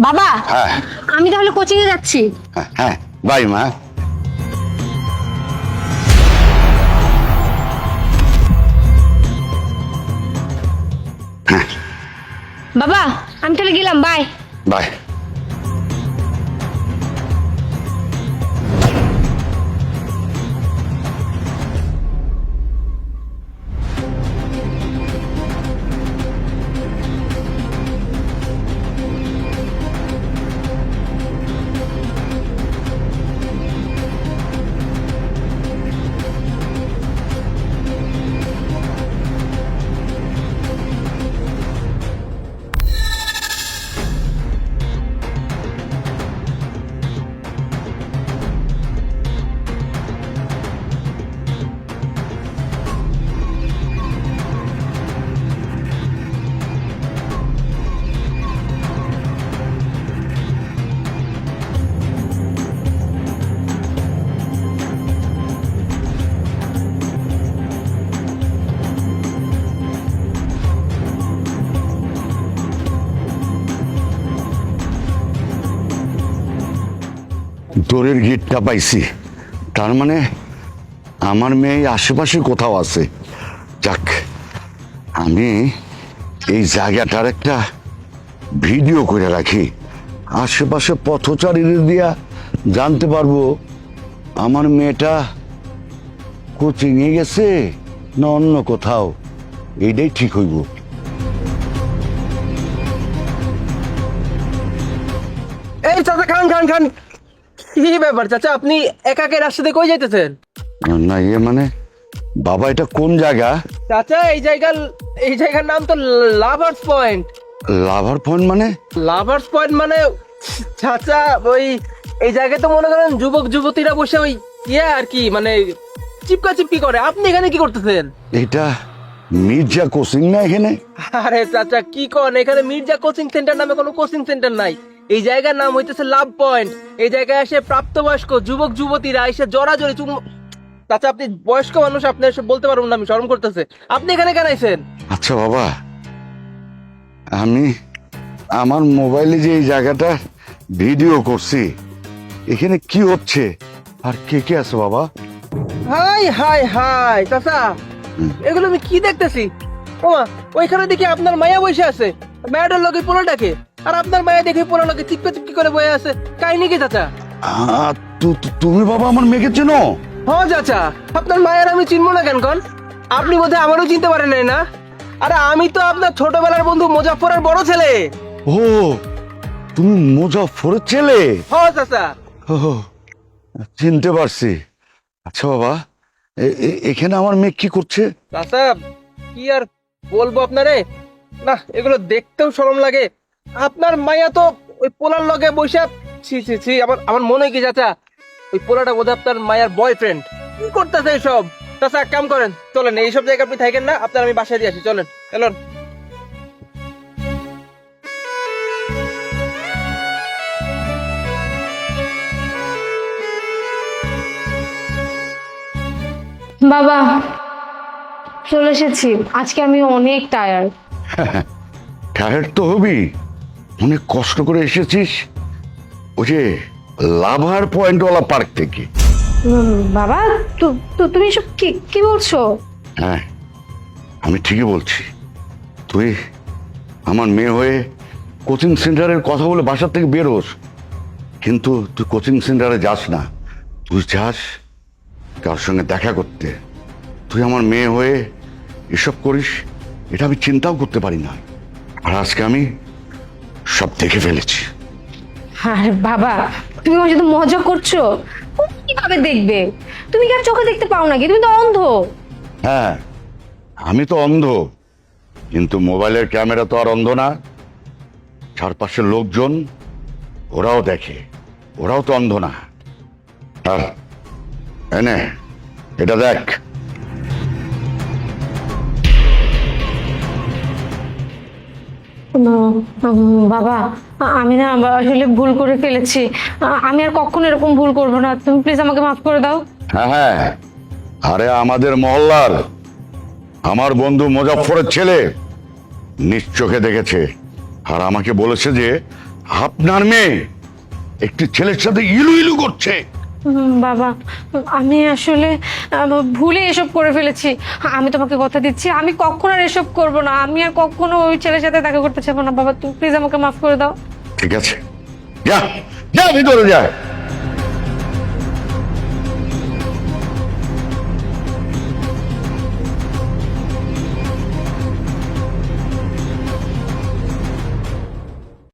বাবা হ্যাঁ। আমি তাহলে কোচিং এ যাচ্ছি। হ্যাঁ, হ্যাঁ বাই মা। বাবা আমি তাহলে গেলাম বাই। বাই। দৌড়ের গিটটা পাইছি। তার মানে আমার মেয়ে আশেপাশে কোথাও আছে। যাক, আমি এই জায়গাটার একটা ভিডিও করে রাখি। আশেপাশে পথচারীদের দিয়া জানতে পারব, আমার মেয়েটা কোচিংয়ে গেছে না অন্য কোথাও? এইটাই ঠিক হইব। এই চাচা, খান খান খান। কি ব্যাপার চাচা আপনি একাকে রাস্তাতে কই যাইতেছেন? না ইয়ে মানে বাবা এটা কোন জায়গা? চাচা এই জায়গার এই জায়গার নাম তো লাভার্স পয়েন্ট। লাভার পয়েন্ট মানে? লাভার্স পয়েন্ট মানে চাচা ওই এই জায়গায় তো মনে করেন যুবক যুবতীরা বসে ওই ইয়ে আর কি মানে চিপকা চিপকি করে। আপনি এখানে কি করতেছেন? এটা মির্জা কোচিং না এখানে? আরে চাচা কি কন? এখানে মির্জা কোচিং সেন্টার নামে কোনো কোচিং সেন্টার নাই। এই জায়গার নাম হইতেছে লাভ পয়েন্ট এই জায়গায় এসে প্রাপ্তবয়স্ক যুবক যুবতীরা এসে জড়াজড়ি চুম চাচা আপনি বয়স্ক মানুষ আপনি এসব বলতে পারবেন না আমি শরম করতেছে। আপনি এখানে কেন আইছেন? আচ্ছা বাবা। আমি আমার মোবাইলে যে এই জায়গাটা ভিডিও করছি এখানে কি হচ্ছে? আর কে কে আছে বাবা? হাই হাই হাই চাচা। এগুলো আমি কি দেখতেছি? ওমা ওইখানে দেখি আপনার মায়া বসে আছে। মায়াটার লগে পোলাটাকে। আর আপনার মায়া দেখে লগে চিপকে চিপকি করে বয়ে আছে কাহিনী কি চাচা? তুমি বাবা আমার মেয়েকে চেনো? হ্যাঁ চাচা। আপনার মায়ের আমি চিনবো না কেন কন? আপনি বোধহয় আমারও চিনতে পারেন নাই না? আরে আমি তো আপনার ছোটবেলার বন্ধু মুজাফরের বড় ছেলে। ও তুমি মুজাফরের ছেলে? হ্যাঁ চাচা। চিনতে পারছি। আচ্ছা বাবা এখানে আমার মেয়ে কি করছে? চাচা কি আর বলব আপনারে? না এগুলো দেখতেও শরম লাগে। আপনার মাইয়া তো ওই পোলার লগে বৈশা ছি ছি ছি আমার আমার মনে কি চাচা? ওই পোলাটা বোধহয় আপনার মায়ের বয়ফ্রেন্ড কি করতেছে এইসব? চাচা কাম করেন চলেন এইসব জায়গায় আপনি থাকেন না আপনার আমি বাসায় দিয়ে আসি চলেন চলেন। বাবা চলে এসেছি। আজকে আমি অনেক টায়ার্ড টায়ার্ড তো হবি। অনেক কষ্ট করে এসেছিস? ওই যে লাভার পয়েন্টওয়ালা পার্ক থেকে। বাবা তু- তুমি সব কি কি বলছো? হ্যাঁ আমি ঠিকই বলছি। তুই আমার মেয়ে হয়ে কোচিং সেন্টারের কথা বলে বাসার থেকে বেরোস কিন্তু তুই কোচিং সেন্টারে যাস না। তুই যাস কার সঙ্গে দেখা করতে। তুই আমার মেয়ে হয়ে এসব করিস এটা আমি চিন্তাও করতে পারি না। আর আজকে আমি সব দেখে ফেলেছি। আরে বাবা তুমি আমার সাথে মজা করছ? কীভাবে দেখবে? তুমি কি আর চোখে দেখতে পাও নাকি? তুমি তো অন্ধ। হ্যাঁ আমি তো অন্ধ। কিন্তু মোবাইলের ক্যামেরা তো আর অন্ধ না। চারপাশের লোকজন ওরাও দেখে। ওরাও তো অন্ধ না। এনে এটা দেখ। বাবা, আমি না আসলে ভুল করে ফেলেছি। আমি আর কখনো এরকম ভুল করব না। তুমি প্লিজ আমাকে মাফ করে দাও। হ্যাঁ হ্যাঁ। আরে আমাদের মহল্লার, আমার বন্ধু মুজাফফরের ছেলে নিজ চোখে দেখেছে। আর আমাকে বলেছে যে, আপনার মেয়ে একটি ছেলের সাথে ইলু ইলু করছে। বাবা, আমি আসলে ভুলে এসব করে ফেলেছি। আমি তোমাকে কথা দিচ্ছি, আমি কখনো আর এসব করব না। আমি আর কখনো ওই ছেলের সাথে দেখা করতে চাইব না। বাবা, তুমি প্লিজ আমাকে মাফ করে দাও। ঠিক আছে। যা যা, ভিতরে যা।